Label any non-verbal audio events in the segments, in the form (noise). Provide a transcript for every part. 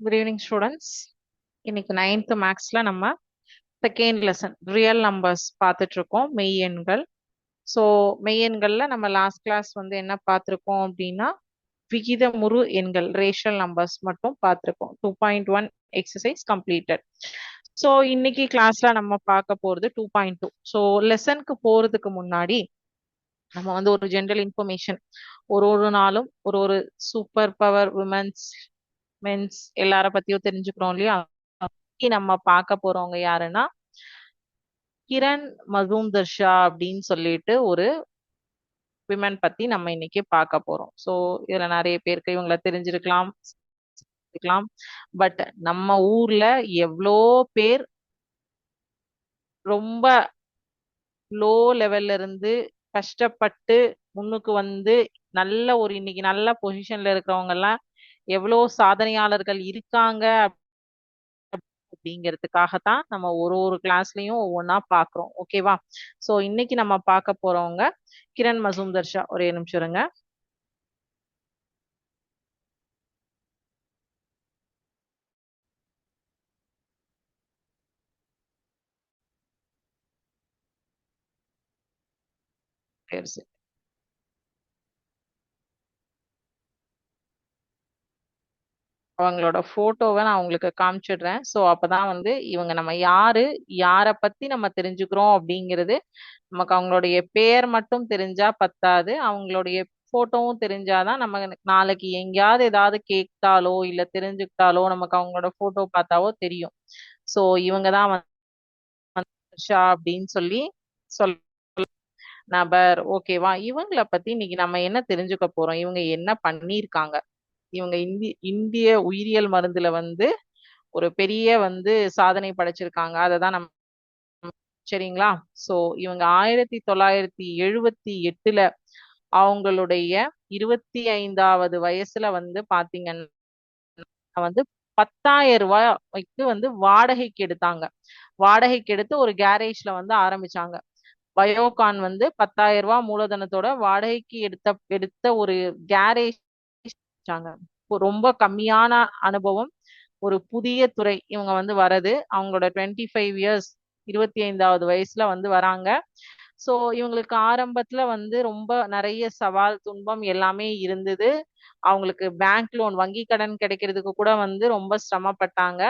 Good evening students இன்னைக்கு ninth மேக்ஸ்ல நம்ம செகண்ட் லெசன் ரியல் நம்பர்ஸ் பார்த்துட்டு இருக்கோம் மெய் எண்கள் ஸோ மெய் எண்கள்ல நம்ம லாஸ்ட் கிளாஸ் வந்து என்ன பார்த்துருக்கோம் அப்படின்னா விகிதமுறு எண்கள் ரேஷியல் நம்பர்ஸ் மட்டும் பார்த்துருக்கோம். Two point one exercise completed so இன்னைக்கு கிளாஸ்ல நம்ம பார்க்க போறது டூ பாயிண்ட் டூ ஸோ லெசனுக்கு போறதுக்கு முன்னாடி நம்ம வந்து ஒரு ஜென்ரல் இன்ஃபர்மேஷன் ஒரு ஒரு நாளும் ஒரு ஒரு சூப்பர் பவர் உமன்ஸ் மென்ஸ் எல்லார பத்தியும் தெரிஞ்சுக்கிறோம் இல்லையா? நம்ம பார்க்க போறவங்க யாருன்னா கிரண் மசூம்தர் ஷா அப்படின்னு சொல்லிட்டு ஒரு விமன் பத்தி நம்ம இன்னைக்கு பார்க்க போறோம். ஸோ இதுல நிறைய பேருக்கு இவங்கள தெரிஞ்சிருக்கலாம் இருக்கலாம் பட் நம்ம ஊர்ல எவ்வளோ பேர் ரொம்ப லோ லெவல்ல இருந்து கஷ்டப்பட்டு முன்னுக்கு வந்து நல்ல ஒரு இன்னைக்கு நல்ல பொசிஷன்ல இருக்கிறவங்க எல்லாம் எவ்வளோ சாதனையாளர்கள் இருக்காங்க அப்படிங்கிறதுக்காகத்தான் நம்ம ஒரு ஒரு கிளாஸ்லயும் ஒவ்வொன்றா பாக்குறோம் ஓகேவா சோ இன்னைக்கு நம்ம பார்க்க போறவங்க கிரண் மசூம்தர் ஷா. ஒரே நிமிஷம் இருங்க. சரி. அவங்களோட போட்டோவை நான் உங்களுக்கு காமிச்சிடுறேன். ஸோ அப்பதான் வந்து இவங்க நம்ம யாரு யாரை பத்தி நம்ம தெரிஞ்சுக்கிறோம் அப்படிங்கிறது நமக்கு அவங்களுடைய பேர் மட்டும் தெரிஞ்சா பத்தாது. அவங்களுடைய போட்டோவும் தெரிஞ்சாதான் நம்ம நாளைக்கு எங்கேயாவது ஏதாவது கேட்டாலோ இல்ல தெரிஞ்சுக்கிட்டாலோ நமக்கு அவங்களோட போட்டோ பார்த்தாவோ தெரியும். ஸோ இவங்க தான் அப்படின்னு சொல்லி சொல் நபர். ஓகேவா இவங்கள பத்தி இன்னைக்கு நம்ம என்ன தெரிஞ்சுக்க போறோம்? இவங்க என்ன பண்ணியிருக்காங்க? இவங்க இந்தி இந்திய உயிரியல் மருந்துல வந்து ஒரு பெரிய வந்து சாதனை படைச்சிருக்காங்க. அதை தான் நம்ம சரிங்களா? சோ இவங்க ஆயிரத்தி தொள்ளாயிரத்தி எழுபத்தி எட்டுல அவங்களுடைய இருபத்தி ஐந்தாவது வயசுல வந்து பாத்தீங்கன்னா வந்து பத்தாயிரம் ரூபாய்க்கு வந்து வாடகைக்கு எடுத்தாங்க. வாடகைக்கு எடுத்து ஒரு கேரேஜ்ல வந்து ஆரம்பிச்சாங்க. பயோகான் வந்து பத்தாயிரம் ரூபாய் மூலதனத்தோட வாடகைக்கு எடுத்த எடுத்த ஒரு கேரேஜ் ரொம்ப கம்மியான அனுபவம் ஒரு புதிய துறை இவங்க வந்து வரது. அவங்களோட டுவெண்ட்டி ஃபைவ் இயர்ஸ் இருபத்தி ஐந்தாவது வயசுல வந்து வராங்க. ஸோ இவங்களுக்கு ஆரம்பத்துல வந்து ரொம்ப நிறைய சவால் துன்பம் எல்லாமே இருந்தது. அவங்களுக்கு பேங்க் லோன் வங்கி கடன் கிடைக்கிறதுக்கு கூட வந்து ரொம்ப சிரமப்பட்டாங்க.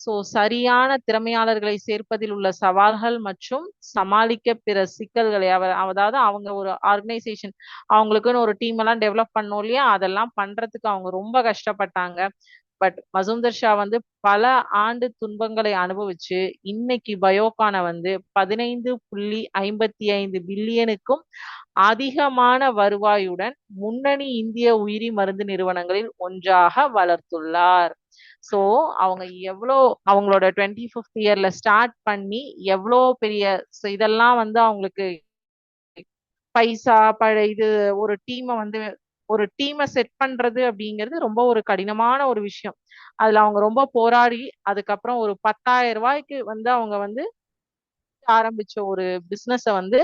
ஸோ சரியான திறமையாளர்களை சேர்ப்பதில் உள்ள சவால்கள் மற்றும் சமாளிக்க பிற சிக்கல்களை அதாவது அவங்க ஒரு ஆர்கனைசேஷன் அவங்களுக்குன்னு ஒரு டீம் எல்லாம் டெவலப் பண்ணோம் இல்லையா? அதெல்லாம் பண்றதுக்கு அவங்க ரொம்ப கஷ்டப்பட்டாங்க. பட் மசூந்தர் ஷா வந்து பல ஆண்டு துன்பங்களை அனுபவிச்சு இன்னைக்கு பயோகான வந்து பதினைந்து புள்ளி ஐம்பத்தி ஐந்து பில்லியனுக்கும் அதிகமான வருவாயுடன் முன்னணி இந்திய உயிரி மருந்து நிறுவனங்களில் ஒன்றாக வளர்த்துள்ளார். சோ அவங்க எவ்வளோ அவங்களோட டுவெண்ட்டி ஃபிஃப்த் இயர்ல ஸ்டார்ட் பண்ணி எவ்வளோ பெரிய இதெல்லாம் வந்து அவங்களுக்கு பைசா பழ இது ஒரு டீமை வந்து ஒரு டீமை செட் பண்றது அப்படிங்கிறது ரொம்ப ஒரு கடினமான ஒரு விஷயம். அதுல அவங்க ரொம்ப போராடி அதுக்கப்புறம் ஒரு பத்தாயிரம் ரூபாய்க்கு வந்து அவங்க வந்து ஆரம்பிச்ச ஒரு பிசினஸ வந்து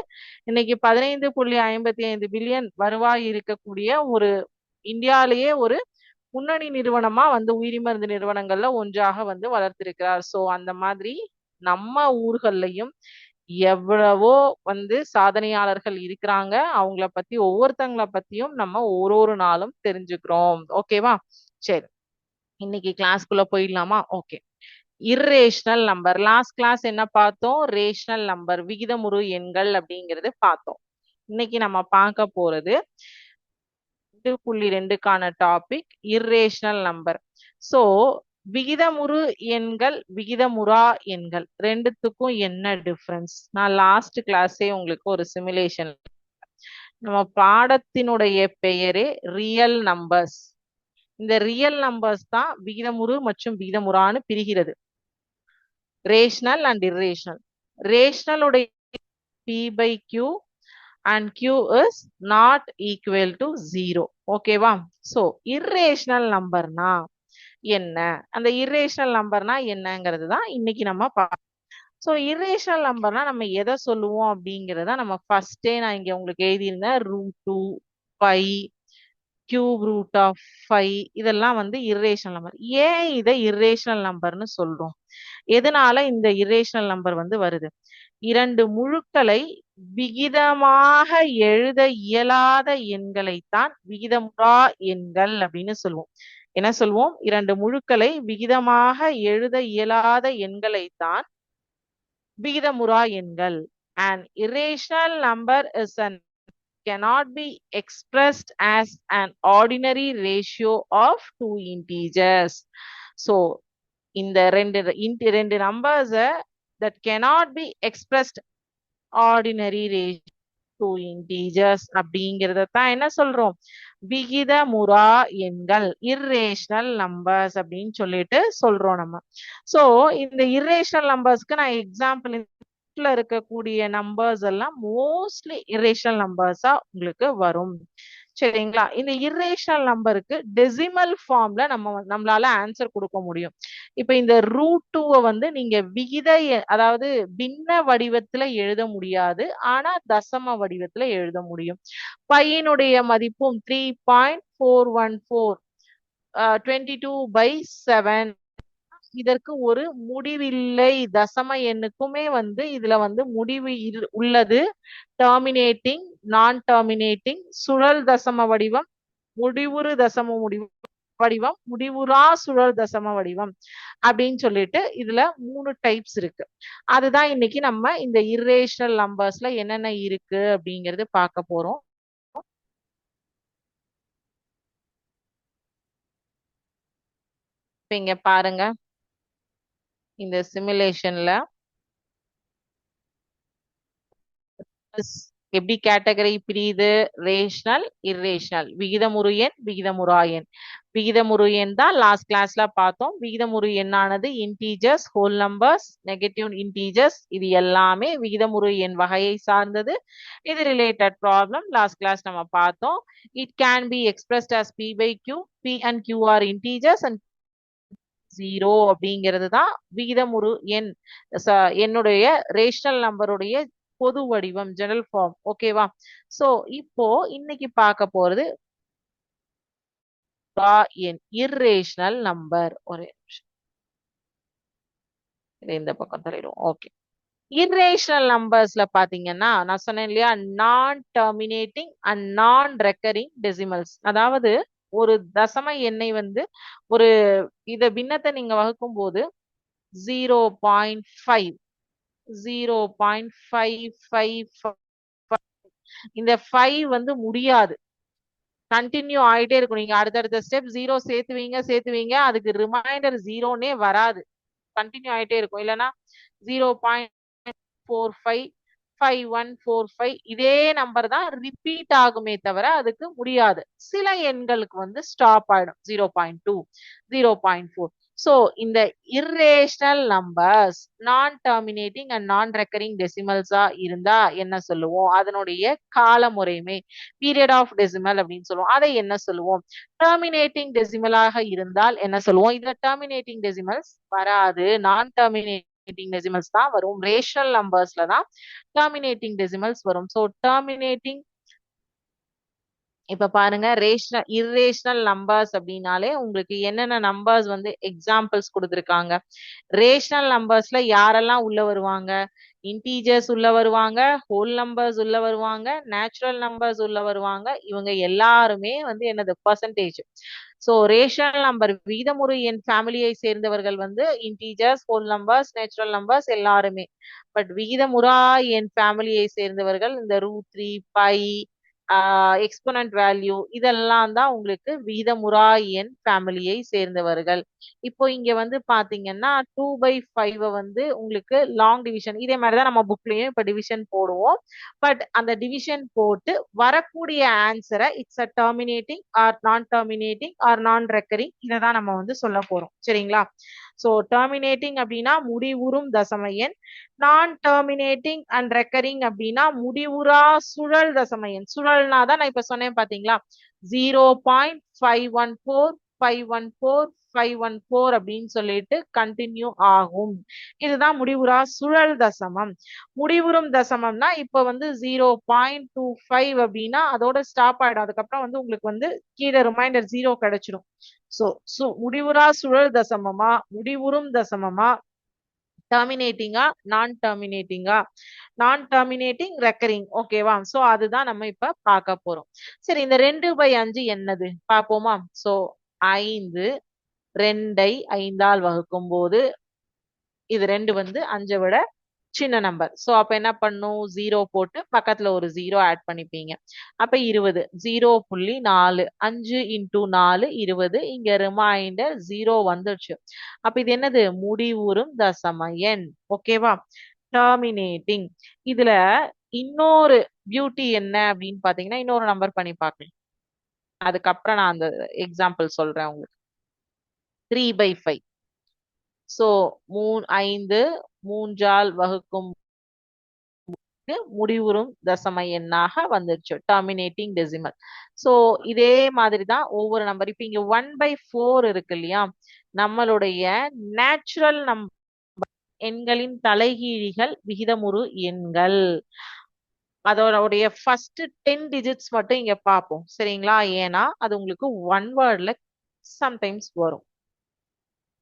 இன்னைக்கு பதினைந்து புள்ளி ஐம்பத்தி ஐந்து பில்லியன் வருவாய் இருக்கக்கூடிய ஒரு இந்தியாலேயே ஒரு முன்னணி நிறுவனமா வந்து உயிரி மருந்து நிறுவனங்கள்ல ஒன்றாக வந்து வளர்த்திருக்கிறார். சோ அந்த மாதிரி நம்ம ஊர்கள்லயும் எவ்வளவோ வந்து சாதனையாளர்கள் இருக்கிறாங்க. அவங்கள பத்தி ஒவ்வொருத்தங்களை பத்தியும் நம்ம ஒரு ஒரு நாளும் தெரிஞ்சுக்கிறோம். ஓகேவா சரி. இன்னைக்கு கிளாஸ்க்குள்ள போயிடலாமா? Okay irrational number last class என்ன பார்த்தோம்? ரேஷனல் நம்பர் விகிதமுறு எண்கள் அப்படிங்கிறது பார்த்தோம். இன்னைக்கு நம்ம பார்க்க போறது ரெண்டு புள்ளி ரெண்டுக்கான டாபிக் இர்ரேஷனல் நம்பர் சோ விகிதமுறு எண்கள் விகிதமுறா எண்கள். ரெண்டுத்துக்கும் என்ன டிஃப்ரென்ஸ் நான் லாஸ்ட் கிளாஸே உங்களுக்கு ஒரு சிமுலேஷன் நம்ம பாடத்தினுடைய பெயரே ரியல் நம்பர்ஸ் இந்த ரியல் நம்பர்ஸ் தான் விகிதமுறு மற்றும் விகிதமுறான்னு பிரிகிறது. Rational and irrational ரேஷனலுடைய p by q and q is not equal to zero ஓகேவா ஸோ இர்ரேஷனல் நம்பர்னா என்ன? அந்த இரேஷனல் நம்பர்னா என்னங்கிறது தான் இன்னைக்கு நம்ம பார்க்கணும் ஸோ இர்ரேஷனல் நம்பர்னா நம்ம எதை சொல்லுவோம் அப்படிங்கிறத நம்ம ஃபர்ஸ்டே நான் இங்க உங்களுக்கு எழுதியிருந்தேன். Root two five cube root of five இதெல்லாம் வந்து இரேஷனல் நம்பர் ஏன் இதை இரேஷனல் நம்பர்னு சொல்றோம்? எதனால இந்த இரேஷனல் நம்பர் வந்து வருது? இரண்டு முழுக்களை விகிதமாக எழுத இயலாத எண்களைத்தான் விகிதமுறா எண்கள் அப்படின்னு சொல்லுவோம். என்ன சொல்வோம் இரண்டு முழுக்களை விகிதமாக எழுத இயலாத எண்களைத்தான் விகிதமுறா எண்கள் an irrational number is an cannot be expressed as an ordinary ratio of two integers so இந்த ரெண்டு ரெண்டு numbers that cannot be expressed ordinary ratio two integers அப்படிங்கிறத தான் என்ன சொல்றோம் விகிதமுறா எண்கள் இர்ரேஷனல் நம்பர்ஸ் அப்படின்னு சொல்லிட்டு சொல்றோம் நம்ம. சோ இந்த இர்ரேஷனல் நம்பர்ஸ்க்கு நான் எக்ஸாம்பிள் இருக்கக்கூடிய நம்பர்ஸ் எல்லாம் மோஸ்ட்லி இரேஷனல் நம்பர்ஸா உங்களுக்கு வரும். சரிங்களா? இந்த இரேஷனல் நம்பருக்கு டெசிமல் ஃபார்ம்ல நம்ம நம்மளால ஆன்சர் கொடுக்க முடியும். இப்ப இந்த ரூட் டூவை வந்து நீங்க விகித அதாவது பின்ன வடிவத்துல எழுத முடியாது ஆனா தசம வடிவத்துல எழுத முடியும். பையனுடைய மதிப்பும் three point four one four twenty two by seven இதற்கு ஒரு முடிவில்லை. தசம எண்ணுக்குமே வந்து இதுல வந்து முடிவு இரு- உள்ளது. டர்மினேட்டிங் நான் டெர்மினேட்டிங் சுழல் தசம வடிவம் முடிவுறு தசம முடிவு வடிவம் முடிவுறா சுழல் தசம வடிவம் அப்படின்னு சொல்லிட்டு இதுல மூணு டைப்ஸ் இருக்கு. அதுதான் இன்னைக்கு நம்ம இந்த இர்ரேஷனல் நம்பர்ஸ்ல என்னென்ன இருக்கு அப்படிங்கறது பார்க்க போறோம். இங்க பாருங்க. இந்த சிமுலேஷன்ல எப்படி கேட்டகரி பிரியுது? ரேஷனல் இரேஷனல் விகிதமுறு எண் விகிதமுறா எண் விகிதமுறு எண் தான் லாஸ்ட் கிளாஸ்ல பார்த்தோம். விகிதமுறு எண்ணானது integers whole numbers negative integers இது எல்லாமே விகிதமுறு எண் வகையை சார்ந்தது. இது ரிலேட்டட் ப்ராப்ளம் லாஸ்ட் கிளாஸ் நம்ம பார்த்தோம். It can be expressed as p by q p and q are integers and zero அப்படிங்கிறது தான் விகிதமுறு எண். என்னுடைய ரேஷனல் நம்பருடைய பொது வடிவம் ஜெனரல் ஃபார்ம் ஓகேவா சோ இப்போ இன்னைக்கு பார்க்க போறது ரா எண் இர்ரேஷனல் நம்பர் ஒரே இந்த பக்கம் தள்ளிடுவோம். ஓகே இர்ரேஷனல் நம்பர்ஸ்ல பாத்தீங்கன்னா நான் சொன்னேன் இல்லையா non terminating and non recurring decimals அதாவது ஒரு தசம எண்ணை வந்து ஒரு இத பின்னத்தை நீங்க வகுக்கும் போது zero point five zero point five five இந்த ஃபைவ் வந்து முடியாது. கண்டினியூ ஆயிட்டே இருக்கும். நீங்க அடுத்தடுத்த ஸ்டெப் ஜீரோ சேர்த்துவீங்க சேர்த்துவீங்க. அதுக்கு ரிமைண்டர் ஜீரோனே வராது. கண்டினியூ ஆயிட்டே இருக்கும். இல்லைன்னா zero point four five five one four five இதே நம்பர் தான் ரிப்பீட் ஆகுமே தவிர அதுக்கு முடியாது. சில எண்களுக்கு வந்து ஸ்டாப் ஆயிடும். Zero point two zero point four so இந்த irrational numbers non terminating and non recurring டெசிமல்ஸா இருந்தா என்ன சொல்லுவோம்? அதனுடைய கால முறையுமே பீரியட் ஆஃப் டெசிமல் அப்படின்னு சொல்லுவோம். அதை என்ன சொல்லுவோம்? டெர்மினேட்டிங் டெசிமலாக இருந்தால் என்ன சொல்லுவோம்? இதுல டெர்மினேட்டிங் டெசிமல்ஸ் வராது. நான் டெர்மினேட்டிங் டெசிமல்ஸ் தான் வரும். ரேஷனல் நம்பர்ஸ்ல தான் டெர்மினேட்டிங் டெசிமல்ஸ் வரும். ஸோ டெர்மினேட்டிங் இப்ப பாருங்க ரேஷனல் இர்ரேஷனல் நம்பர்ஸ் அப்படின்னாலே உங்களுக்கு என்னென்ன நம்பர்ஸ் வந்து எக்ஸாம்பிள்ஸ் கொடுத்துருக்காங்க. ரேஷனல் நம்பர்ஸ்ல யாரெல்லாம் உள்ள வருவாங்க? இன்டீஜர்ஸ் உள்ள வருவாங்க ஹோல் நம்பர்ஸ் உள்ள வருவாங்க நேச்சுரல் நம்பர்ஸ் உள்ள வருவாங்க. இவங்க எல்லாருமே வந்து என்னது பர்சன்டேஜ் ஸோ ரேஷனல் நம்பர் விகிதமுறு என் ஃபேமிலியை சேர்ந்தவர்கள் வந்து integers whole numbers natural numbers எல்லாருமே. பட் விகிதமுறா என் ஃபேமிலியை சேர்ந்தவர்கள் இந்த ரூ த்ரீ பை எக்ஸ்போனன்ட் வேல்யூ இதெல்லாம் தான் உங்களுக்கு விகிதமுறா எண் ஃபேமிலியை சேர்ந்தவர்கள். இப்போ இங்க வந்து பாத்தீங்கன்னா டூ பை ஃபைவ் வந்து உங்களுக்கு லாங் டிவிஷன் இதே மாதிரிதான் நம்ம புக்லயும் இப்ப டிவிஷன் போடுவோம். பட் அந்த டிவிஷன் போட்டு வரக்கூடிய ஆன்சரை it's a terminating or non terminating or non recurring இதை தான் நம்ம வந்து சொல்ல போறோம். சரிங்களா? ஸோ டெர்மினேட்டிங் அப்படின்னா முடிவுறும் தசம எண் நான் டெர்மினேட்டிங் அண்ட் ரெக்கரிங் அப்படின்னா முடிவுறா சுழல் தசம எண் சுழல்னா தான் நான் இப்ப சொன்னேன் பாத்தீங்களா? Zero point five one four five one four five one four அப்படின்னு சொல்லிட்டு கண்டினியூ ஆகும். இதுதான் முடிவுறா சுழல் தசமம். முடிவுறும் தசமம்னா இப்ப வந்து ஜீரோ பாயிண்ட் டூ ஃபைவ் அப்படின்னா அதோட ஸ்டாப் ஆயிடும். அதுக்கப்புறம் வந்து உங்களுக்கு வந்து கீழே ரிமைண்டர் ஜீரோ கிடைச்சிடும் சோ சு முடிவுறா சுழல் தசமமா? முடிவுறும் தசமமா? டெர்மினேட்டிங்கா நான் டெர்மினேட்டிங்கா நான் டெர்மினேட்டிங் ரெக்கரிங் ஓகேவா சோ அதுதான் நம்ம இப்ப பார்க்க போறோம். சரி இந்த ரெண்டு பை அஞ்சு என்னது? பார்ப்போமா? சோ ஐந்து ரெண்டை ஐந்தால் வகுக்கும் போது இது ரெண்டு வந்து அஞ்சை விட சின்ன நம்பர் சோ அப்ப என்ன பண்ணும்? ஜீரோ போட்டு பக்கத்துல ஒரு ஜீரோ ஆட் பண்ணிப்பீங்க. அப்ப இருபது. ஜீரோ புள்ளி நாலு. அஞ்சு இன்டூ நாலு இருபது. இங்க ரிமைண்டர் ஜீரோ வந்துடுச்சு. அப்ப இது என்னது? முடிவுறும் தசம எண் ஓகேவா டாமினேட்டிங் இதுல இன்னொரு பியூட்டி என்ன அப்படின்னு பாத்தீங்கன்னா இன்னொரு நம்பர் பண்ணி பார்க்கலாம். அதுக்கப்புறம் நான் அந்த எக்ஸாம்பிள் சொல்றேன் உங்களுக்கு. த்ரீ பை ஃபைவ் சோ மூணு ஐந்து மூன்றால் வகுக்கும் முடிவுறும் தசம எண்ணாக வந்துருச்சு. டாமினேட்டிங் டெசிமல் சோ இதே மாதிரி தான் ஒவ்வொரு நம்பர் இப்ப இங்க ஒன் பை ஃபோர் இருக்கு இல்லையா? நம்மளுடைய நேச்சுரல் நம்பர் எண்களின் தலைகீழிகள் விகிதமுறு எண்கள். அதோடைய ஃபர்ஸ்ட் டென் டிஜிட்ஸ் மட்டும் இங்க பார்ப்போம். சரிங்களா? ஏன்னா அது உங்களுக்கு ஒன் வேர்ட்ல சம்டைம்ஸ் வரும்.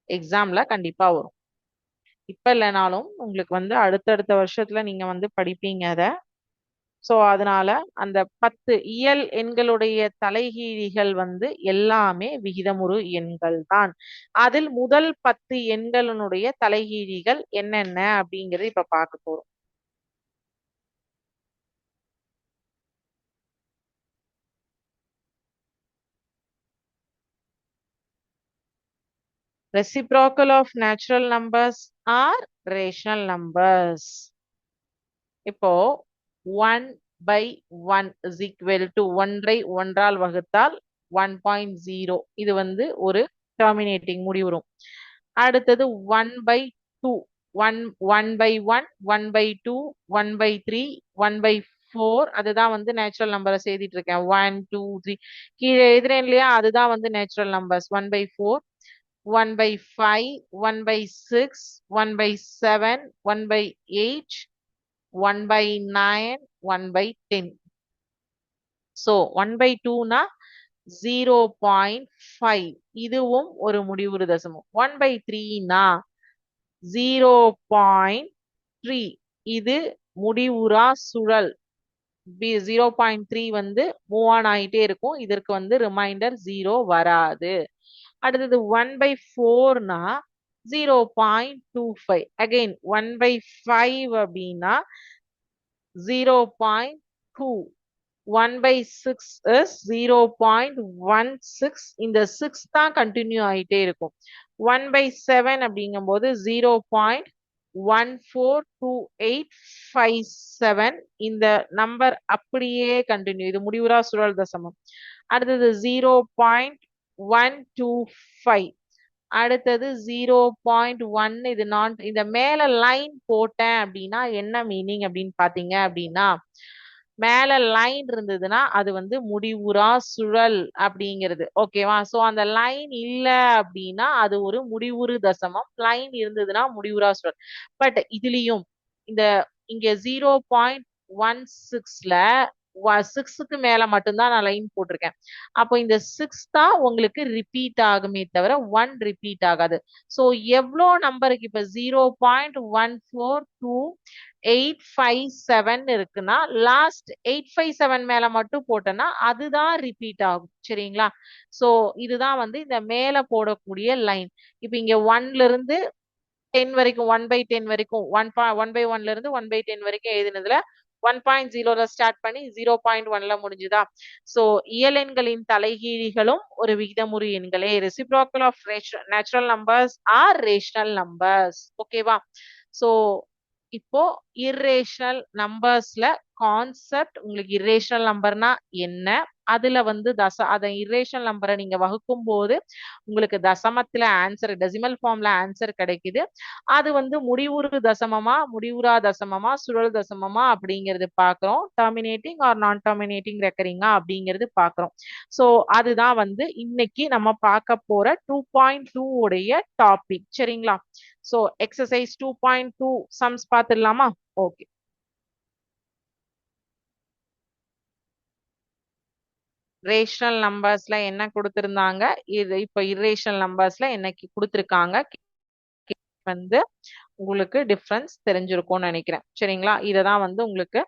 எக்ஸாம்ல கண்டிப்பா வரும். இப்ப இல்லைனாலும் உங்களுக்கு வந்து அடுத்தடுத்த வருஷத்துல நீங்க வந்து படிப்பீங்க அதை. ஸோ அதனால அந்த பத்து இயல் எண்களுடைய தலைகீழிகள் வந்து எல்லாமே விகிதமுறு எண்கள் தான். அதில் முதல் பத்து எண்களினுடைய தலைகீழிகள் என்னென்ன அப்படிங்கறது இப்ப பார்க்க போறோம். Reciprocal of natural numbers are rational numbers. இப்போ one by one is equal to ஒன்றை ஒன்றால் வகுத்தால் ஒன் பாயிண்ட் ஜீரோ இது வந்து ஒரு டெர்மினேட்டிங் முடிவுறும். அடுத்தது one by two one one by one one by two one by three one by four அதுதான் வந்து நேச்சுரல் நம்பரை எழுதிட்டு இருக்கேன். ஒன் டூ த்ரீ கீழே எழுதுறேன் இல்லையா? அதுதான் வந்து natural numbers one by four one by five one by six one by seven one by eight one by nine one by ten so one by டூனா ஜீரோ பாயிண்ட் ஃபைவ் இதுவும் ஒரு முடிவுறு தசமம். ஒன் பை த்ரீனா zero point three இது முடிவுறா சுழல். பி ஜீரோ பாயிண்ட் த்ரீ வந்து மூவ் ஆன் ஆகிட்டே இருக்கும். இதற்கு வந்து ரிமைண்டர் ஜீரோ வராது. அடுத்தது one by ஃபோர்னா zero point two five again one by five அப்படின்னா zero point two one by six is zero point one six இந்த சிக்ஸ் தான் கண்டினியூ ஆகிட்டே இருக்கும். ஒன் பை செவன் அப்படிங்கும்போது zero point one four two eight five seven இந்த number அப்படியே continue இது முடிவுறா சுழல் தசமம். அடுத்தது zero point one two five அடுத்தது ஜீரோ பாயிண்ட் ஒன் இது நான் இந்த மேல லைன் போட்டேன் அப்படின்னா என்ன மீனிங் அப்படின்னு பாத்தீங்க அப்படின்னா மேல லைன் இருந்ததுன்னா அது வந்து முடிவுறா சுழல் அப்படிங்கிறது. ஓகேவா சோ அந்த லைன் இல்ல அப்படின்னா அது ஒரு முடிவுறு தசமம். லைன் இருந்ததுன்னா முடிவுறா சுழல். பட் இதுலயும் இந்த இங்க ஜீரோ பாயிண்ட் ஒன் சிக்ஸ்ல சிக்ஸுக்கு மேல மட்டும்தான் நான் லைன் போட்டிருக்கேன். அப்போ இந்த சிக்ஸ் தான் உங்களுக்கு ரிப்பீட் ஆகுமே தவிர ஒன் ரிப்பீட் ஆகாது. ஸோ எவ்வளோ நம்பருக்கு இப்போ zero point one four two eight five seven இருக்குன்னா லாஸ்ட் எயிட் ஃபைவ் செவன் மேல மட்டும் போட்டோன்னா அதுதான் ரிப்பீட் ஆகும். சரிங்களா? ஸோ இதுதான் வந்து இந்த மேல போடக்கூடிய லைன் இப்போ இங்க ஒன்ல இருந்து டென் வரைக்கும் ஒன் பை டென் வரைக்கும் ஒன் பா ஒன் பை ஒன்ல இருந்து ஒன் பை டென் வரைக்கும் எழுதினதுல ஒன் பாயிண்ட் ஜீரோல ஸ்டார்ட் பண்ணி ஜீரோ பாயிண்ட் ஒன்ல முடிஞ்சுதா? சோ இயலெண்களின் தலைகீழிகளும் ஒரு விகிதமுறு எண்களே. Reciprocal of natural numbers are rational numbers ஓகேவா சோ இப்போ இரேஷனல் நம்பர்ஸ்ல கான்செப்ட் உங்களுக்கு இரேஷனல் நம்பர்னா என்ன? அதுல வந்து தச அதை இரேஷனல் நம்பரை நீங்க வகுக்கும் போது உங்களுக்கு தசமத்துல ஆன்சர் டெசிமல் ஃபார்ம்ல ஆன்சர் கிடைக்குது. அது வந்து முடிவுறு தசமமா முடிவுறா தசமமா சுழல் தசமமா அப்படிங்கிறது பாக்குறோம். டர்மினேட்டிங் ஆர் நான் டர்மினேட்டிங் ரெக்கரிங்கா அப்படிங்கிறது பாக்குறோம். ஸோ அதுதான் வந்து இன்னைக்கு நம்ம பார்க்க போற டூ பாயிண்ட் டூ உடைய டாபிக் சரிங்களா? So exercise two point two sums பார்த்துடலாமா? ஓகே ரேஷனல் நம்பர்ஸ்ல என்ன கொடுத்திருந்தாங்க? இது இப்ப இரேஷனல் நம்பர்ஸ்ல என்ன கொடுத்திருக்காங்க? வந்து உங்களுக்கு டிஃபரன்ஸ் தெரிஞ்சிருக்கும்னு நினைக்கிறேன். சரிங்களா? இததான் வந்து உங்களுக்கு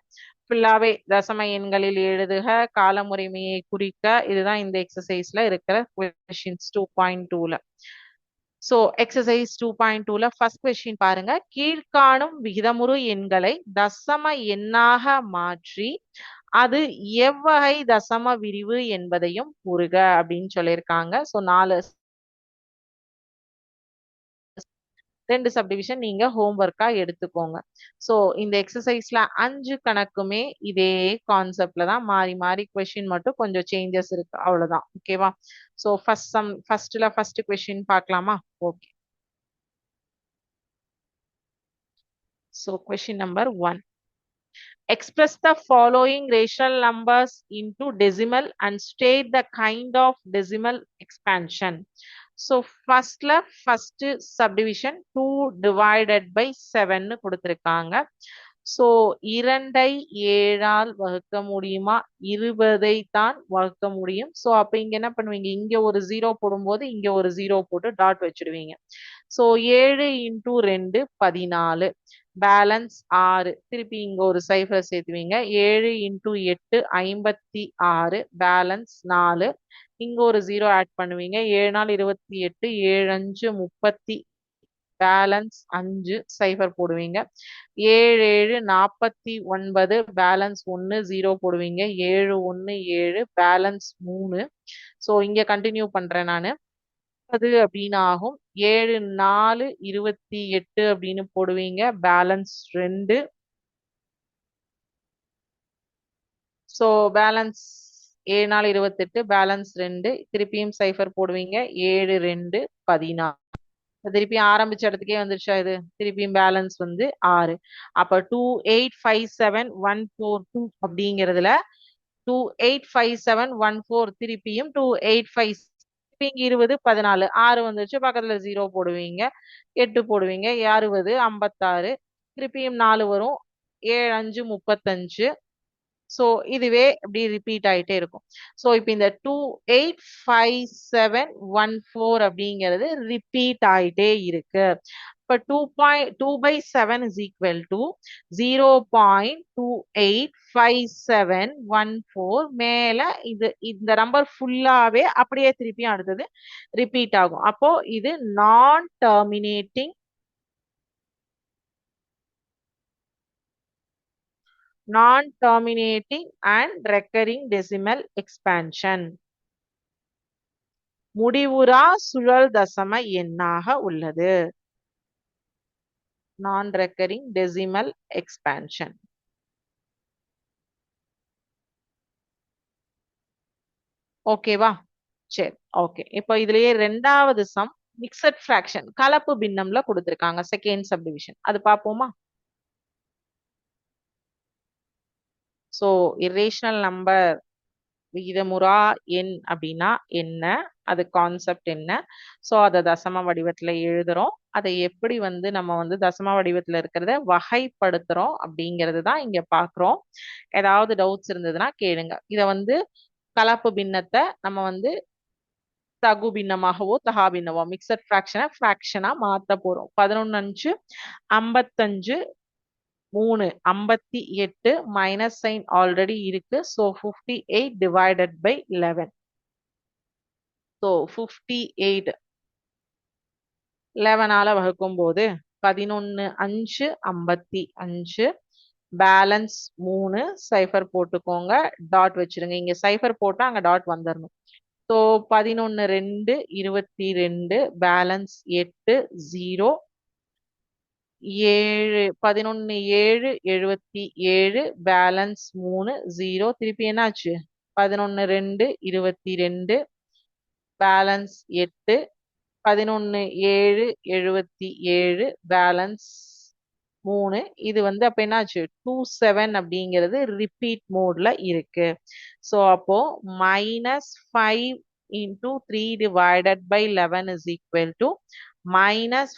ஃபுல்லாவே தசம எண்களில் எழுதுக கால முறைமையை குறிக்க இதுதான் இந்த எக்ஸசைஸ்ல இருக்கிற கொஷின்ஸ் டூ பாயிண்ட் டூல ஸோ எக்ஸசைஸ் டூ பாயிண்ட் டூல ஃபர்ஸ்ட் கொஸ்டின் பாருங்க. கீழ்காணும் விகிதமுறு எண்களை தசம எண்ணாக மாற்றி அது எவ்வகை தசம விரிவு என்பதையும் கூறுக அப்படின்னு சொல்லியிருக்காங்க. ஸோ நாலு ரெண்டு சப்டிவிஷன் நீங்க ஹோம்ஒர்க்கா எடுத்துக்கோங்க. ஸோ இந்த எக்ஸசைஸ்ல அஞ்சு கணக்குமே இதே கான்செப்ட்ல தான் மாறி மாறி கொஷின் மட்டும் கொஞ்சம் சேஞ்சஸ் இருக்கு. அவ்வளவுதான். ஓகேவா ஸோ ஃபர்ஸ்ட் சம் ஃபர்ஸ்ட்ல ஃபர்ஸ்ட் கொஷின் பார்க்கலாமா? Okay so question number one express the following rational numbers into decimal and state the kind of decimal expansion. So firstல first subdivision 2 divided by 7 கொடுத்திருக்காங்க. So இரண்டை ஏழால் வகுக்க முடியுமா? இருபதை தான் வகுக்க முடியும். ஸோ அப்போ இங்க என்ன பண்ணுவீங்க? இங்க ஒரு ஜீரோ போடும்போது இங்க ஒரு ஜீரோ போட்டு டாட் வச்சிடுவீங்க. ஸோ ஏழு இன்டூ ரெண்டு பதினாலு. பேலன்ஸ் ஆறு. திருப்பி இங்க ஒரு சைஃபர் சேர்த்துவீங்க. ஏழு இன்டூ எட்டு ஐம்பத்தி ஆறு. பேலன்ஸ் நாலு. இங்க ஒரு ஜீரோ ஆட் பண்ணுவீங்க. ஏழு நாள் இருபத்தி எட்டு ஏழு அஞ்சு முப்பத்தி பேலன்ஸ் அஞ்சு சைஃபர் போடுவீங்க. ஏழு ஏழு நாற்பத்தி ஒன்பது பேலன்ஸ் ஒன்று ஜீரோ போடுவீங்க. ஏழு ஒன்று ஏழு பேலன்ஸ் மூணு. ஸோ இங்கே கண்டினியூ பண்றேன் நான். அது அப்படின்னு ஆகும். ஏழு நாலு இருபத்தி எட்டு அப்படின்னு போடுவீங்க. பேலன்ஸ் ரெண்டு. ஸோ பேலன்ஸ் ஏழு நாள் இருபத்தெட்டு பேலன்ஸ் ரெண்டு. திருப்பியும் சைஃபர் போடுவீங்க. ஏழு ரெண்டு பதினாறு. திருப்பியும் ஆரம்பிச்ச இடத்துக்கே வந்துருச்சா இது? திருப்பியும் பேலன்ஸ் வந்து ஆறு. அப்ப two eight five seven one four two அப்படிங்கிறதுல two eight five seven one four திருப்பியும் டூ எயிட் ஃபைவ் இங்க இருபது பதினாலு. ஆறு வந்துருச்சு. பக்கத்துல ஜீரோ போடுவீங்க. எட்டு போடுவீங்க. அறுபது ஐம்பத்தாறு. திருப்பியும் நாலு வரும். ஏழு அஞ்சு முப்பத்தஞ்சு. ஸோ இதுவே இப்படி ரிப்பீட் ஆகிட்டே இருக்கும். ஸோ இப்போ இந்த two eight five seven one four அப்படிங்கிறது ரிப்பீட் ஆகிட்டே இருக்கு. இப்போ two point two by seven is equal to zero point two eight five seven one four மேலே இது இந்த நம்பர் ஃபுல்லாகவே அப்படியே திருப்பியும் அடுத்தது ரிப்பீட் ஆகும். அப்போ இது non terminating non-terminating and recurring decimal expansion. முடிவுறா சுழல் தசம எண்ணாக உள்ளது. நான் ரெக்கரிங் டெசிமல் எக்ஸ்பான்ஷன் ஓகேவா சரி ஓகே இப்போ இதுலயே ரெண்டாவது சம் மிக்சட் ஃபிராக்ஷன் கலப்பு பின்னம்ல கொடுத்துருக்காங்க செகண்ட் சப்டிவிஷன் அது பார்ப்போமா? ஸோ இரேஷனல் நம்பர் விகிதமுறா எண் அப்படின்னா என்ன? அது கான்செப்ட் என்ன? ஸோ அதை தசம வடிவத்தில் எழுதுறோம். அதை எப்படி வந்து நம்ம வந்து தசம வடிவத்தில் இருக்கிறத வகைப்படுத்துகிறோம் அப்படிங்கிறது தான் இங்கே பார்க்குறோம். ஏதாவது டவுட்ஸ் இருந்ததுன்னா கேளுங்க. இதை வந்து கலப்பு பின்னத்தை நம்ம வந்து தகு பின்னமாகவோ தகா பின்னவோ மிக்சட் ஃப்ராக்ஷனை ஃப்ராக்ஷனாக மாற்ற போகிறோம் பதினொன்னு அஞ்சு ஐம்பத்தஞ்சு மூணு ஐம்பத்தி எட்டு மைனஸ் சைன் ஆல்ரெடி இருக்கு. So fifty eight divided by eleven so fifty eight லெவனால வகுக்கும் போது பதினொன்று அஞ்சு ஐம்பத்தி அஞ்சு. பேலன்ஸ் மூணு சைஃபர் போட்டுக்கோங்க. டாட் வச்சிருங்க. இங்க சைஃபர் போட்டால் அங்கே டாட் வந்துடணும் ஸோ பதினொன்று ரெண்டு இருபத்தி ரெண்டு. பேலன்ஸ் எட்டு ஜீரோ ஏழு பதினொன்னு ஏழு எழுபத்தி ஏழு பேலன்ஸ் மூணு ஜீரோ திருப்பி என்னாச்சு? பதினொன்னு ரெண்டு இருபத்தி ரெண்டு பேலன்ஸ் எட்டு பதினொன்னு ஏழு எழுபத்தி ஏழு பேலன்ஸ் மூணு. இது வந்து அப்ப என்னாச்சு? டூ செவன் அப்படிங்கிறது ரிப்பீட் மோட்ல இருக்கு. ஸோ அப்போ minus five into three divided by eleven is equal to minus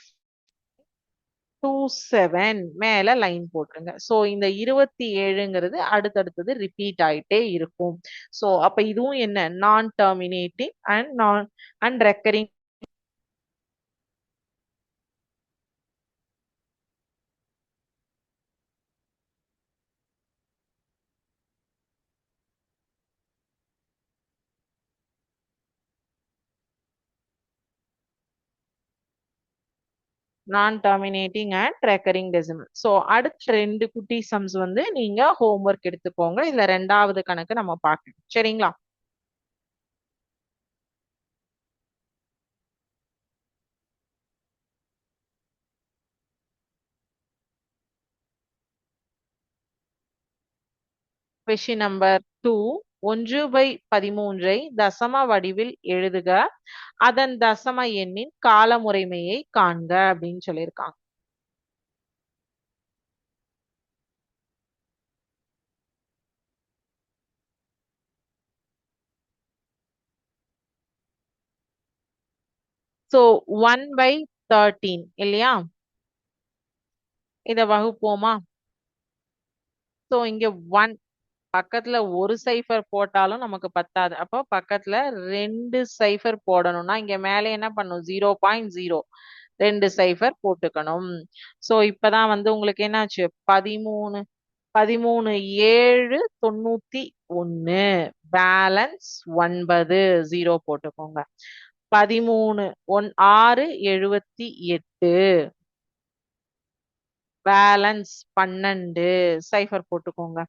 two seven மேல லைன் போட்டுருங்க. ஸோ இந்த இருபத்தி ஏழுங்கிறது அடுத்தடுத்தது ரிப்பீட் ஆயிட்டே இருக்கும். ஸோ அப்ப இதுவும் என்ன? Non terminating and non and recurring non terminating and recurring decimal so அடுத்த ரெண்டு குட்டி சம்ஸ் வந்து நீங்க ஹோம்ஒர்க் எடுத்துக்கோங்க. இதுல ரெண்டாவது கணக்கு நம்ம பார்க்கணும். சரிங்களா? கொஷின் நம்பர் டூ ஒன்று பை பதிமூன்றை தசம வடிவில் எழுதுக. அதன் தசம எண்ணின் காலமுறைமையை காண்க அப்படின்னு சொல்லியிருக்காங்க. ஸோ ஒன் பை தேர்ட்டீன் இல்லையா? இத வகுப்போமா? ஸோ இங்க ஒன் பக்கத்துல ஒரு சைஃபர் போட்டாலும் நமக்கு பத்தாது. அப்போ பக்கத்துல ரெண்டு சைஃபர் போடணும்னா இங்க மேலே என்ன பண்ணும்? ஜீரோ பாயிண்ட் ஜீரோ ரெண்டு சைஃபர் போட்டுக்கணும். ஸோ இப்பதான் வந்து உங்களுக்கு என்னாச்சு? பதிமூணு பதிமூணு ஏழு தொண்ணூத்தி ஒன்னு பேலன்ஸ் ஒன்பது ஜீரோ போட்டுக்கோங்க. பதிமூணு ஒன் ஆறு எழுபத்தி எட்டு. பேலன்ஸ் பன்னெண்டு சைஃபர் போட்டுக்கோங்க.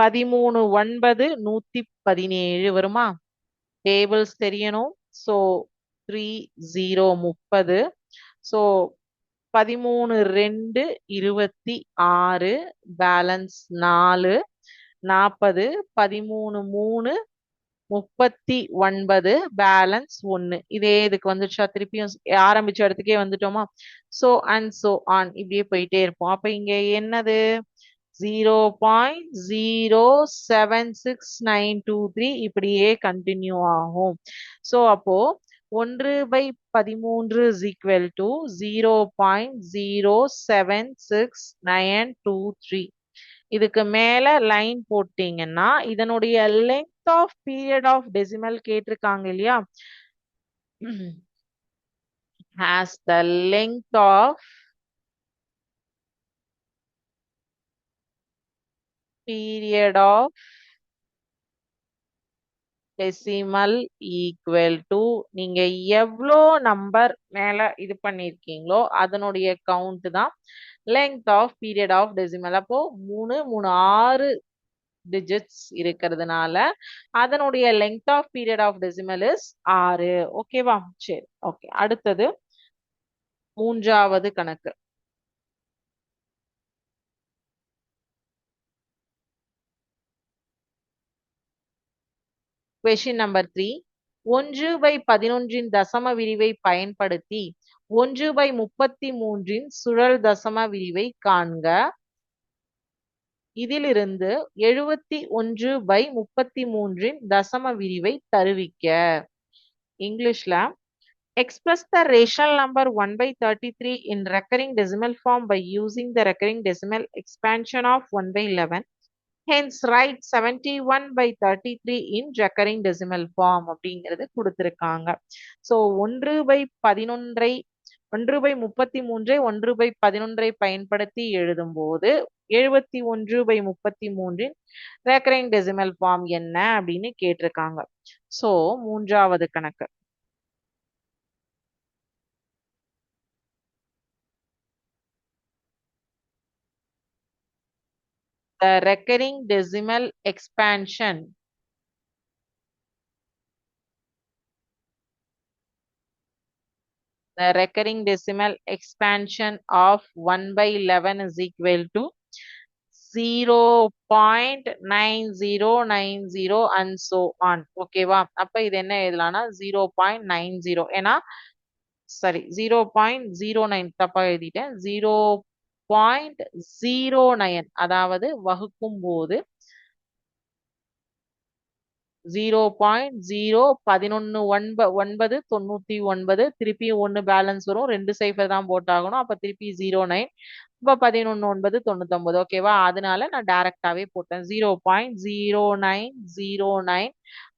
பதிமூணு ஒன்பது நூத்தி பதினேழு வருமா? டேபிள்ஸ் தெரியணும். ஸோ த்ரீ ஜீரோ முப்பது. ஸோ பதிமூணு ரெண்டு இருபத்தி ஆறு. பேலன்ஸ் நாலு. நாற்பது பதிமூணு மூணு. முப்பத்தி ஒன்பது. பேலன்ஸ் ஒன்னு இதே இதுக்கு வந்துச்சா திருப்பியும் ஆரம்பிச்ச இடத்துக்கே வந்துட்டோமா? ஸோ அண்ட் சோ ஆன் இப்படியே போயிட்டே இருப்போம். அப்போ இங்கே என்னது? Zero point zero seven six nine two three இப்படியே கண்டினியூ ஆகும். ஸோ அப்போ ஒன்று பை பதிமூன்று is equal to zero point zero seven six nine two three இதுக்கு மேல லைன் போட்டீங்கன்னா இதனுடைய length of period of decimal கேட்டிருக்காங்க இல்லையா? (clears throat) Has the length of period of decimal equal to நீங்க எவ்வளோ நம்பர் மேல இது பண்ணிருக்கீங்களோ அதனுடைய கவுண்ட் தான் length of period of decimal அப்போ மூணு மூணு ஆறு டிஜிட்ஸ் இருக்கிறதுனால அதனுடைய length of period of decimal is ஆறு. ஓகேவா சரி ஓகே அடுத்தது மூன்றாவது கணக்கு. கொஷின் நம்பர் த்ரீ ஒன்று பை பதினொன்றின் தசம விரிவை பயன்படுத்தி ஒன்று பை முப்பத்தி மூன்றின் சுழல் தசம விரிவை காண்க. இதிலிருந்து எழுபத்தி ஒன்று பை முப்பத்தி மூன்றின் தசம விரிவை தருவிக்க. இங்கிலீஷ்ல express the rational number 1 by 33 in recurring decimal form by using the recurring decimal expansion of 1 by 11 hence write seventy one by thirty three in recurring decimal form அப்படிங்கிறது கொடுத்துருக்காங்க. ஸோ ஒன்று பை பதினொன்றை ஒன்று by முப்பத்தி மூன்றை ஒன்று by பதினொன்றை பயன்படுத்தி எழுதும்போது எழுபத்தி ஒன்று பை முப்பத்தி மூன்றின் ரெக்கரிங் டெசிமல் ஃபார்ம் என்ன அப்படின்னு கேட்டிருக்காங்க. ஸோ மூன்றாவது கணக்கு. the recurring decimal expansion the recurring decimal expansion of 1 by 11 is equal to 0.9090 and so on ஓகேவா அப்ப இது என்ன எழுதலாம்னா 0.90 ஏன்னா சாரி 0.09 தப்பா எழுதிட்டேன் 0.09 அதாவது வகுக்கும் போது ஜீரோ பாயிண்ட் ஜீரோ பதினொன்னு ஒன்ப ஒன்பது தொண்ணூத்தி ஒன்பது திருப்பி ஒன்னு பேலன்ஸ் வரும். ரெண்டு சைஃபர் தான் போட்டாகணும். அப்ப திருப்பி ஜீரோ நைன் இப்ப பதினொன்னு ஒன்பது தொண்ணூத்தொன்பது. ஓகேவா அதனால நான் டைரக்டாவே போட்டேன். Zero point zero nine zero nine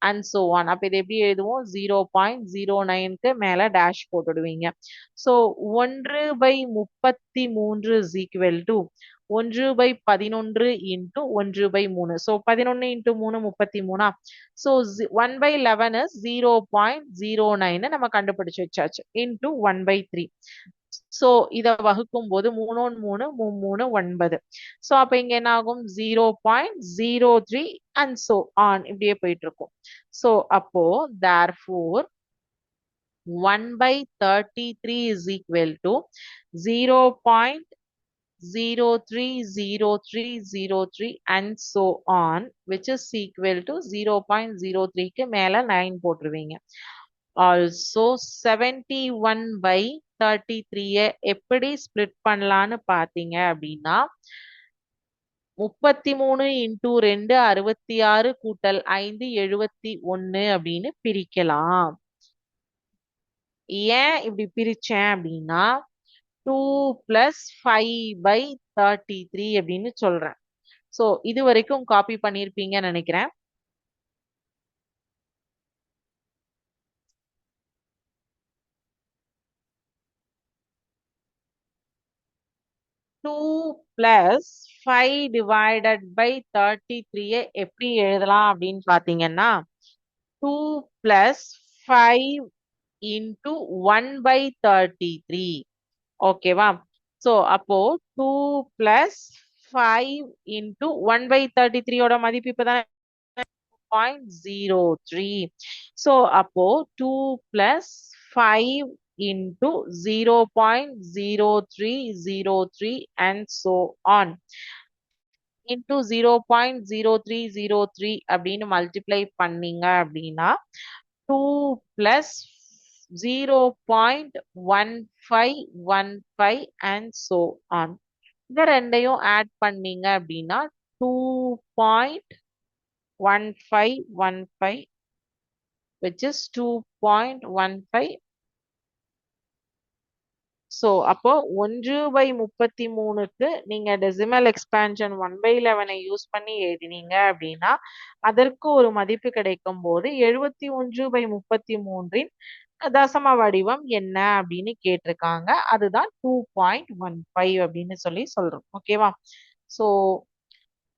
and so on அப்போ இது எப்படி எழுதுவோம்? ஜீரோ பாயிண்ட் ஜீரோ நைனுக்கு மேல டேஷ் போட்டுடுவீங்க. சோ ஒன்று பை முப்பத்தி மூன்று இஸ் ஈக்குவல் டு ஒன்று பை பதினொன்று இன்ட்டு ஒன்று பை மூணு. ஸோ பதினொன்று இன்ட்டு மூணு முப்பத்தி மூணா? So one by eleven is zero point zero nine நம்ம கண்டுபிடிச்சு வச்சாச்சு. Into one by three so இதை வகுக்கும் போது மூணு மூணு மூணு ஒன்பது. ஸோ அப்போ இங்க என்ன ஆகும் zero point zero three and so on இப்படியே போயிட்டு இருக்கும் ஸோ அப்போ therefore one by thirty three is equal to zero point zero three zero three zero three and so on which is equal to zero point zero த்ரீக்கு மேல nine போட்டுருவீங்க. Also seventy one by thirty த்ரீய எப்படி split பண்ணலான்னு பார்த்தீங்க அப்படின்னா முப்பத்தி மூணு into ரெண்டு அறுபத்தி ஆறு கூட்டல் ஐந்து எழுபத்தி ஒன்னு அப்படின்னு பிரிக்கலாம். ஏன் இப்படி பிரிச்சேன் அப்படின்னா two plus five by thirty three அப்படின்னு சொல்றேன். ஸோ இது வரைக்கும் காப்பி பண்ணியிருப்பீங்கன்னு நினைக்கிறேன். Two plus five divided by thirty த்ரீயை எப்படி எழுதலாம் அப்படின்னு பார்த்தீங்கன்னா two plus five into one by thirty three ஓகேவா ஸோ அப்போ two plus five into one by thirty த்ரீயோட மதிப்பு இப்போதான் பாயிண்ட் ஜீரோ த்ரீ ஸோ அப்போ two plus five into zero point zero three zero three and so on into zero point zero three zero three அப்படின்னு multiply பண்ணீங்க அப்படின்னா two plus zero point one five one five and so on இந்த ரெண்டையும் add பண்ணீங்க அப்படின்னா two point one five one five which is two point one five so அப்போ ஒன்று by முப்பத்தி மூணுக்கு நீங்க டெசிமல் எக்ஸ்பான்ஷன் ஒன் பை லெவனை யூஸ் பண்ணி எழுதினீங்க அப்படின்னா அதற்கு ஒரு மதிப்பு கிடைக்கும் போது எழுபத்தி ஒன்று பை முப்பத்தி மூன்றின் தசம வடிவம் என்ன அப்படின்னு கேட்டிருக்காங்க. அதுதான் டூ பாயிண்ட் ஒன் ஃபைவ் அப்படின்னு சொல்லி சொல்றோம். ஓகேவா ஸோ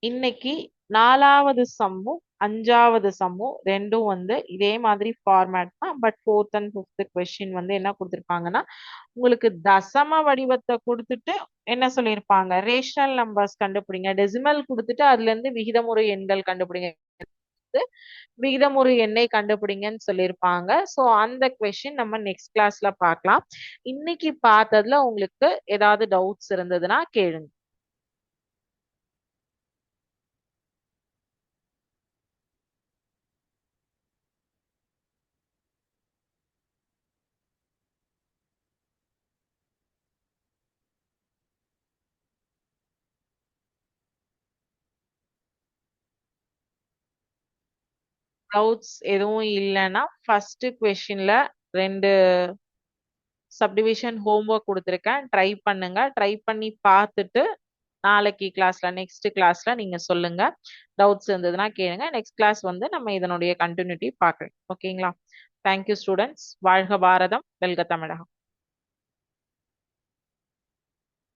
இன்னைக்கு நாலாவது சம்மும் அஞ்சாவது சம்மும் ரெண்டும் வந்து இதே மாதிரி ஃபார்மேட் தான். But fourth and fifth question வந்து என்ன கொடுத்துருப்பாங்கன்னா உங்களுக்கு தசம வடிவத்தை கொடுத்துட்டு என்ன சொல்லியிருப்பாங்க? ரேஷனல் நம்பர்ஸ் கண்டுபிடிங்க. டெசிமல் கொடுத்துட்டு அதுல இருந்து விகிதமுறை எண்கள் கண்டுபிடிங்க. விகிதமுறை எண்ணை கண்டுபிடிங்கன்னு சொல்லியிருப்பாங்க. ஸோ அந்த கொஸ்டின் நம்ம நெக்ஸ்ட் கிளாஸ்ல பார்க்கலாம். இன்னைக்கு பார்த்ததுல உங்களுக்கு ஏதாவது டவுட்ஸ் இருந்ததுன்னா கேளுங்க. டவுட்ஸ் எதுவும் இல்லைன்னா ஃபர்ஸ்ட் கொஷின்ல ரெண்டு சப்டிவிஷன் ஹோம்ஒர்க் கொடுத்துருக்கேன். ட்ரை பண்ணுங்க. ட்ரை பண்ணி பார்த்துட்டு நாளைக்கு கிளாஸ்ல நெக்ஸ்ட் கிளாஸ்ல நீங்க சொல்லுங்க. டவுட்ஸ் இருந்ததுன்னா கேளுங்க. நெக்ஸ்ட் கிளாஸ் வந்து நம்ம இதனுடைய கண்டினியூட்டி பார்க்கலாம். ஓகேங்களா தேங்க்யூ ஸ்டூடெண்ட்ஸ் வாழ்க பாரதம். வெல்க தமிழகம்.